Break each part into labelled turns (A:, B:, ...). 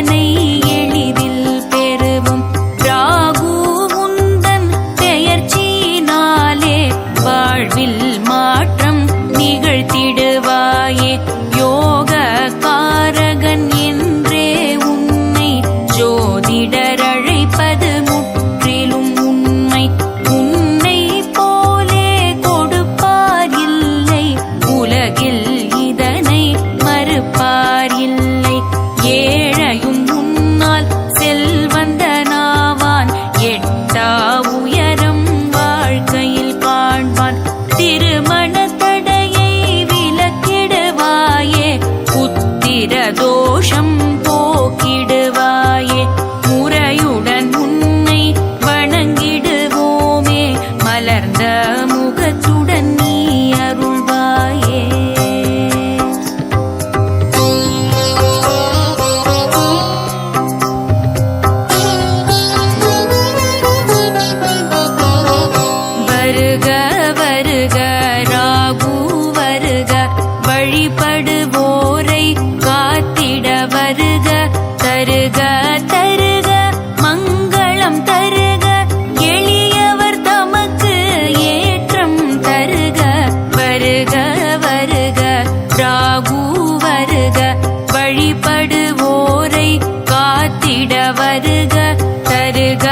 A: தனை வழிபடுவோரை காத்திட வருக தருக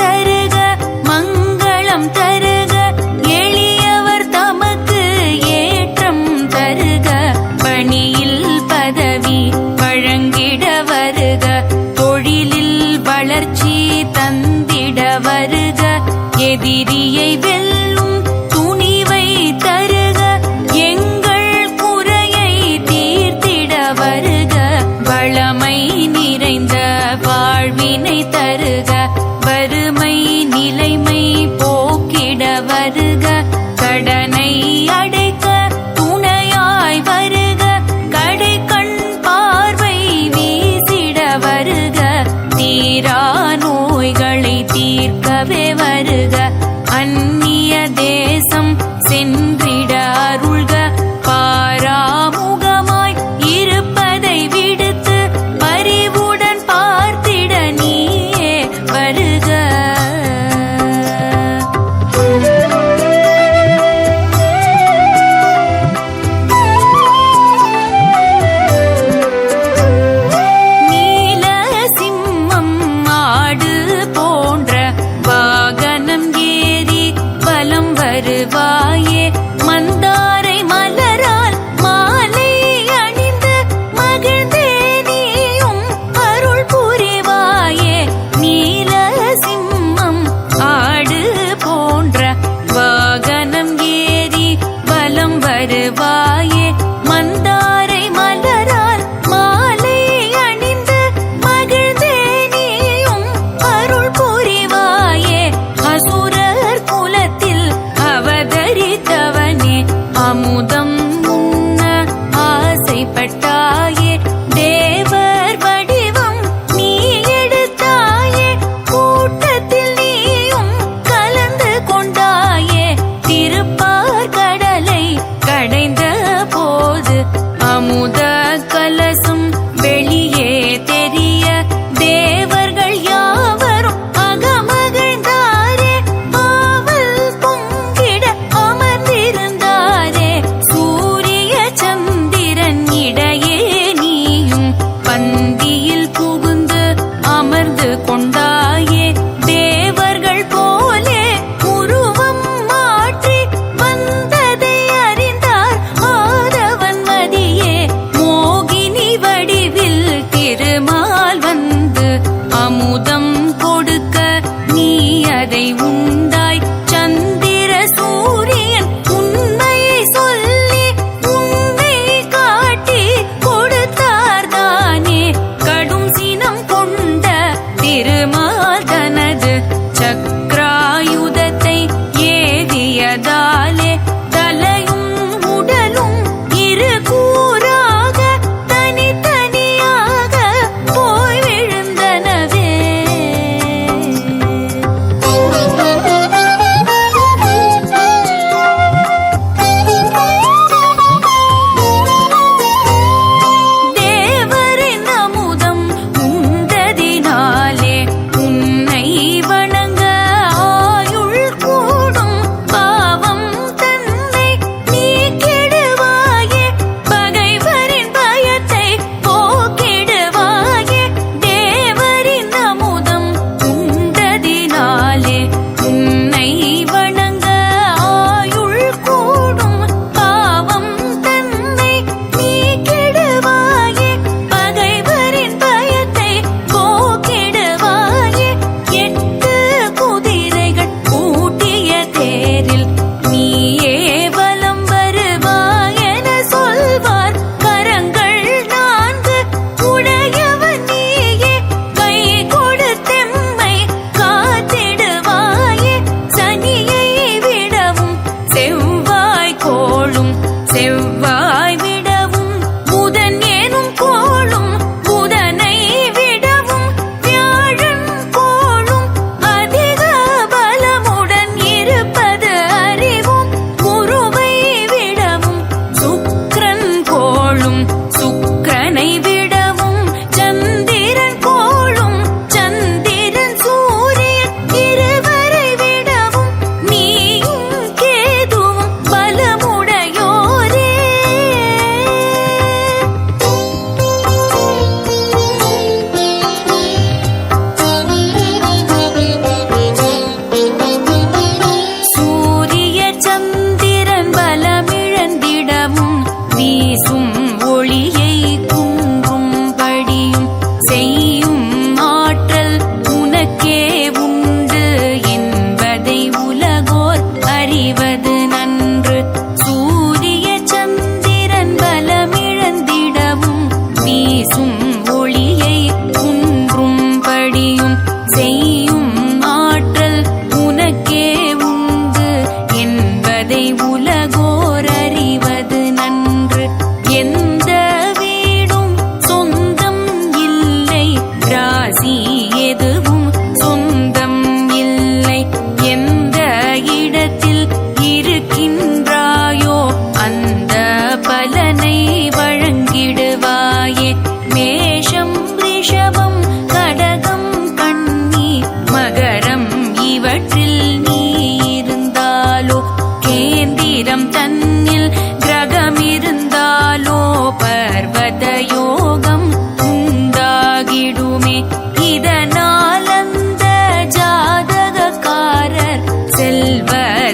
A: தருக மங்களம் தருக. எளியவர் தமக்கு ஏற்றம் தருக. பணியில் பதவி வழங்கிட வருக தொழிலில் வளர்ச்சி தந்திட வருக. எதிரியை வெல் கருணை divine. кому-то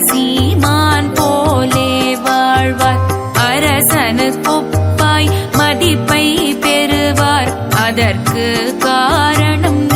A: சீமான் போலே வாழ்வார். அரசனுக்குப்பாய் மதிப்பை பெறுவார். அதற்கு காரணம்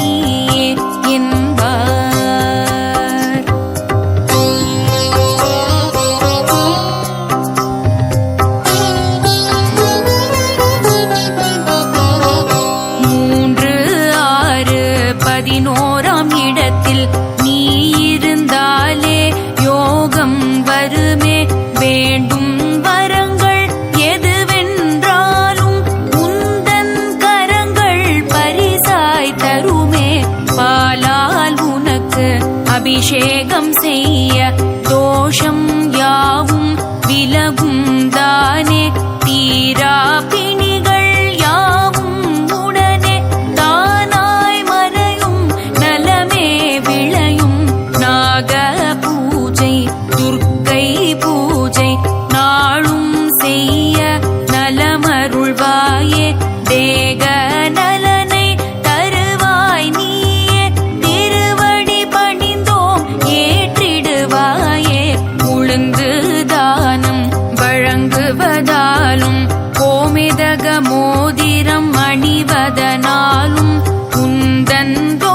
A: அபிஷேகம் செய்ய தோஷம் யாவும் விலகும் தானே. தீராபி and go.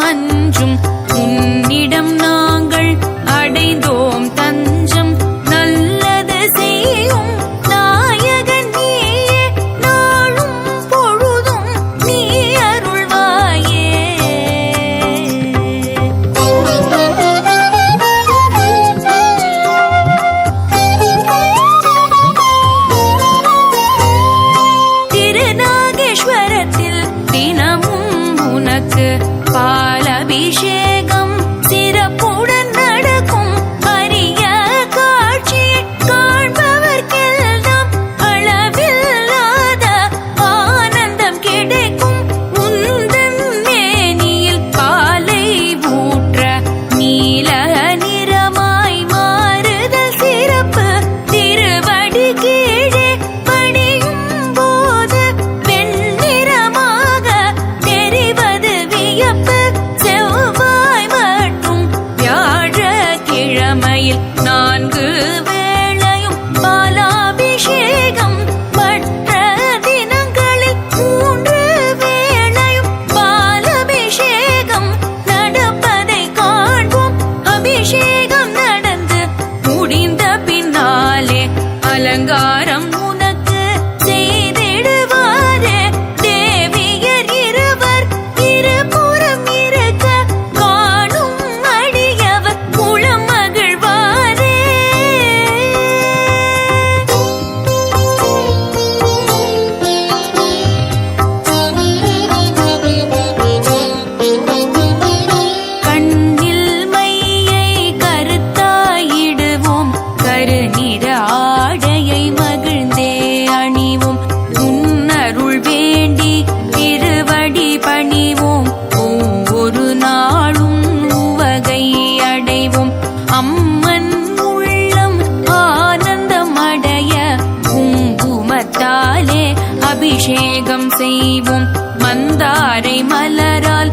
A: உலகம் உன்னிடம் நான் அபிஷேகம் செய்வோம். மந்தாரை மலரால்